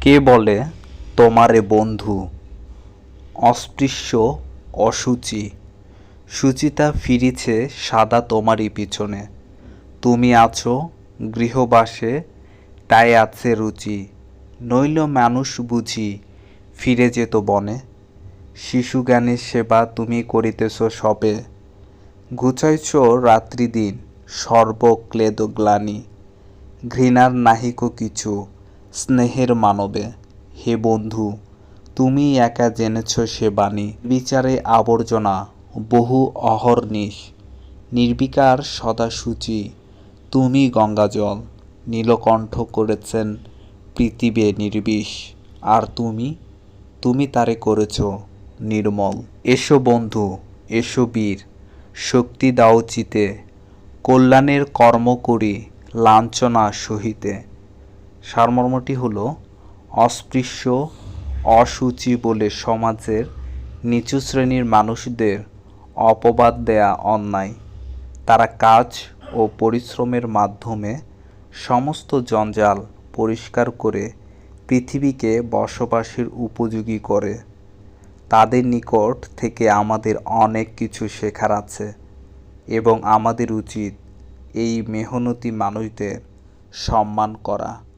কে বলে তোমারে বন্ধু? অস্পৃশ্য, অসুচি। সুচিতা ফিরিছে সাদা তোমারই পিছনে। তুমি আছো গৃহবাসে, তাই আছে রুচি। নইল মানুষ বুঝি ফিরে যেত বনে। শিশু জ্ঞানের সেবা তুমি করিতেছ সবে। ঘুচাইছ রাত্রি দিন সর্বক্লেদ গ্লানি ঘৃণার নাহিক কিছু স্নেহের মানবে। হে বন্ধু, তুমি একা জেনেছ সে বাণী। বিচারে আবর্জনা, বহু অহর্নিশ নির্বিকার সদাসূচি তুমি গঙ্গাজল। নীলকণ্ঠ করেছেন পৃথিবী নির্বিষ। আর তুমি? তুমি তারে করেছ নির্মল। এসো বন্ধু, এসো বীর, শক্তি দাও চিতে। কল্যাণের কর্ম করি, লাঞ্ছনা সহিতে। সারমর্মটি হলো, অস্পৃশ্য, অসুচি বলে সমাজের নিচু শ্রেণির মানুষদের অপবাদ দেয়া অন্যায়। তারা কাজ ও পরিশ্রমের মাধ্যমে সমস্ত জঞ্জাল পরিষ্কার করে পৃথিবীকে বসবাসের উপযোগী করে। তাদের নিকট থেকে আমাদের অনেক কিছু শেখার আছে এবং আমাদের উচিত এই মেহনতি মানুষদের সম্মান করা।